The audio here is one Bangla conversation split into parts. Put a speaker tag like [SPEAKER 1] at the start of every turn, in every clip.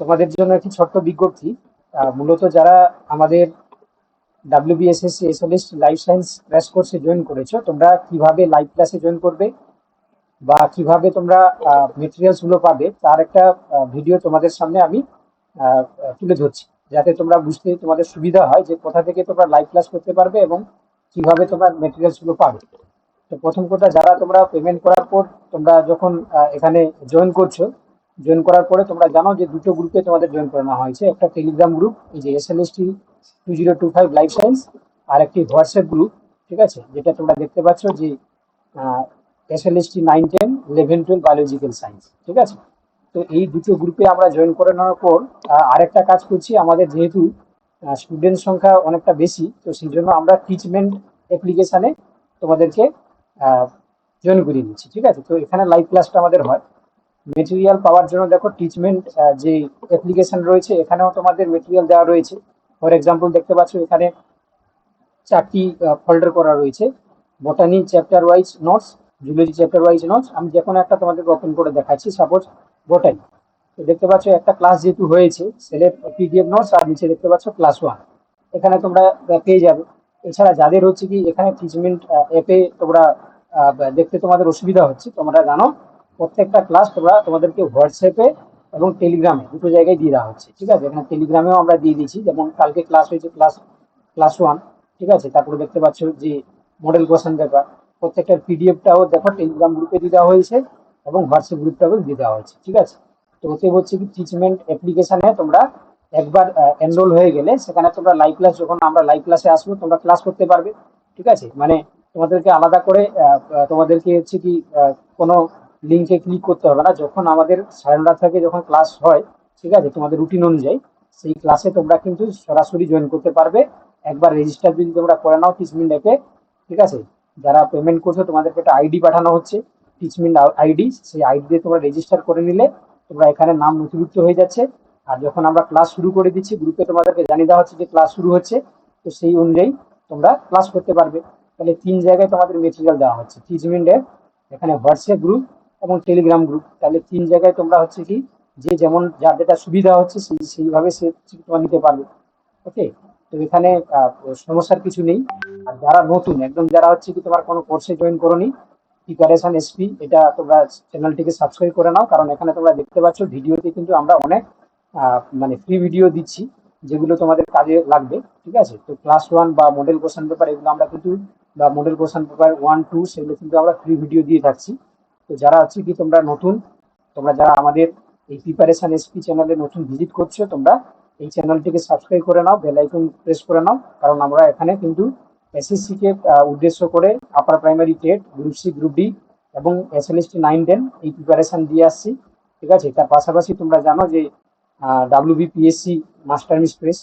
[SPEAKER 1] তোমাদের জন্য একটি ছোট্ট বিজ্ঞপ্তি মূলত যারা আমাদের WBSSC SLST life science crash কোর্সে জয়েন করেছ, তোমরা কীভাবে লাইভ ক্লাসে জয়েন করবে বা কীভাবে তোমরা মেটেরিয়ালসগুলো পাবে, তার একটা ভিডিও তোমাদের সামনে আমি তুলে ধরছি। যাতে তোমরা বুঝতে, তোমাদের সুবিধা হয় যে কোথা থেকে তোমরা লাইভ ক্লাস করতে পারবে এবং কীভাবে তোমরা মেটেরিয়ালসগুলো পাবে। তো প্রথম কথা, যারা তোমরা পেমেন্ট করার পর তোমরা যখন এখানে জয়েন করছ জয়েন করার পরে তোমরা জানো যে দুটো গ্রুপে তোমাদের জয়েন করানো হয়েছে। একটা টেলিগ্রাম গ্রুপ এই যে SLST two zero two five life science আর একটি হোয়াটসঅ্যাপ গ্রুপ ঠিক আছে? যেটা তোমরা দেখতে পাচ্ছ যে SLST nine ten eleven twelve biological science ঠিক আছে? তো এই দুটো গ্রুপে আমরা জয়েন করে নেওয়ার পর আরেকটা কাজ করছি, আমাদের যেহেতু স্টুডেন্ট সংখ্যা অনেকটা বেশি, তো সেই জন্য আমরা টিচমেন্ট অ্যাপ্লিকেশানে তোমাদেরকে জয়েন করিয়ে দিচ্ছি, ঠিক আছে? তো এখানে লাইভ ক্লাসটা আমাদের হয়। মেটেরিয়াল পাওয়ার জন্য দেখো টিচমেন্ট যে অ্যাপ্লিকেশন রয়েছে, এখানেও তোমাদের মেটেরিয়াল দেওয়া রয়েছে। ফর এক্সাম্পল দেখতে পাচ্ছ এখানে চারটি ফোল্ডার করা রয়েছে। Botany chapter wise notes zoology chapter wise notes আমি যে কোনো একটা তোমাদেরকে ওপেন করে দেখাচ্ছি। সাপোজ বোটানি তো দেখতে পাচ্ছ একটা ক্লাস যেহেতু হয়েছে সেলের পিডিএফ নোটস আর নিচে দেখতে পাচ্ছ ক্লাস ওয়ান এখানে তোমরা পেয়ে যাবে। এছাড়া যাদের হচ্ছে কি, এখানে টিচমেন্ট অ্যাপে তোমরা দেখতে তোমাদের অসুবিধা হচ্ছে, তোমরা জানো প্রত্যেকটা ক্লাস তোমরা তোমাদেরকে হোয়াটসঅ্যাপে এবং টেলিগ্রামে দুটো জায়গায় দিয়ে দেওয়া হচ্ছে, ঠিক আছে? এখানে টেলিগ্রামেও আমরা দিয়ে দিচ্ছি যেমন কালকে ক্লাস হয়েছে ক্লাস ক্লাস ওয়ান ঠিক আছে? তারপরে দেখতে পাচ্ছ যে মডেল কোশ্চেন পেপার প্রত্যেকটার পিডিএফটাও দেখো টেলিগ্রাম গ্রুপে দিয়ে দেওয়া হয়েছে এবং হোয়াটসঅ্যাপ গ্রুপটাও দিয়ে দেওয়া হয়েছে, ঠিক আছে? তো ওতে হচ্ছে কি টিচমেন্ট অ্যাপ্লিকেশানে তোমরা একবার এনরোল হয়ে গেলে সেখানে তোমরা লাইভ ক্লাস যখন আমরা লাইভ ক্লাসে আসব, তোমরা ক্লাস করতে পারবে, ঠিক আছে? মানে তোমাদেরকে আলাদা করে তোমাদেরকে হচ্ছে কি কোনো লিঙ্কে ক্লিক করতে হবে না। যখন আমাদের সাড়ে থেকে, যখন ক্লাস হয়, ঠিক আছে, তোমাদের রুটিন অনুযায়ী, সেই ক্লাসে তোমরা কিন্তু সরাসরি জয়েন করতে পারবে। একবার রেজিস্টার যদি তোমরা করে নাও টিচমিন্ট অ্যাপে ঠিক আছে? যারা পেমেন্ট করছ, তোমাদেরকে একটা আইডি পাঠানো হচ্ছে। টিচমিন্ট আইডি সেই আইডি দিয়ে তোমরা রেজিস্টার করে নিলে তোমরা এখানে নাম নথিভুক্ত হয়ে যাচ্ছে। আর যখন আমরা ক্লাস শুরু করে দিচ্ছি গ্রুপে তোমাদেরকে জানিয়ে দেওয়া হচ্ছে যে ক্লাস শুরু হচ্ছে, তো সেই অনুযায়ী তোমরা ক্লাস করতে পারবে। তাহলে তিন জায়গায় তোমাদের মেটেরিয়াল দেওয়া হচ্ছে। টিচমিন্ট অ্যাপ এখানে হোয়াটসঅ্যাপ গ্রুপ এবং টেলিগ্রাম গ্রুপ তাহলে তিন জায়গায় তোমরা হচ্ছে কি, যে যেমন যার যেটা সুবিধা হচ্ছে, সেই সেইভাবে সে তোমরা নিতে পারবে। ওকে তো এখানে সমস্যার কিছু নেই। আর যারা নতুন, একদম যারা হচ্ছে কি তোমার কোনো কোর্সে জয়েন করোনি প্রিপারেশন এসপি এটা তোমরা চ্যানেলটিকে সাবস্ক্রাইব করে নাও। কারণ এখানে তোমরা দেখতে পাচ্ছ, ভিডিওতে কিন্তু আমরা অনেক মানে ফ্রি ভিডিও দিচ্ছি, যেগুলো তোমাদের কাজে লাগবে। ঠিক আছে? তো ক্লাস ওয়ান বা মডেল কোশ্চেন পেপার এগুলো আমরা কিন্তু, বা model question paper one two সেগুলো কিন্তু আমরা ফ্রি ভিডিও দিয়ে থাকছি। তো যারা হচ্ছে কি তোমরা নতুন, তোমরা যারা আমাদের এই প্রিপারেশন এসপি চ্যানেলে নতুন ভিজিট করছ, তোমরা এই চ্যানেলটিকে সাবস্ক্রাইব করে নাও বেল আইকন প্রেস করে নাও, কারণ আমরা এখানে কিন্তু এসএসসি কে উদ্দেশ্য করে upper primary TET group C group D এবং এসএলএসটি নাইন টেন এই প্রিপারেশন দিয়ে আসছি, ঠিক আছে? তার পাশাপাশি তোমরা জানো যে ডাব্লিউ ডাব্লিউবিপিএসসি মাস্টার মিস্ট্রেস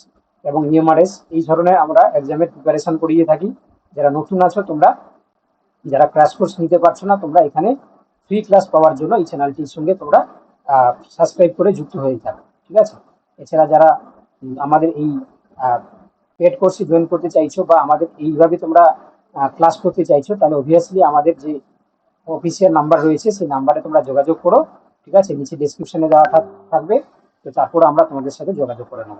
[SPEAKER 1] এবং ইএমআরএস এই ধরনের আমরা এক্সামের প্রিপারেশন করিয়ে থাকি। যারা নতুন আছো তোমরা, যারা ক্র্যাশ কোর্স নিতে পারছ না, তোমরা এখানে ফ্রি ক্লাস পাওয়ার জন্য এই চ্যানেলটির সঙ্গে তোমরা সাবস্ক্রাইব করে যুক্ত হয়ে থাকো, ঠিক আছে? এছাড়া যারা আমাদের এই পেড কোর্সে জয়েন করতে চাইছো বা আমাদের এইভাবে তোমরা ক্লাস করতে চাইছো, তাহলে অবভিয়াসলি আমাদের যে অফিসিয়াল নাম্বার রয়েছে, সেই নাম্বারে তোমরা যোগাযোগ করো, ঠিক আছে? নিচে ডেসক্রিপশনে দেওয়া থাকবে, তো তারপর আমরা তোমাদের সাথে যোগাযোগ করে নেব।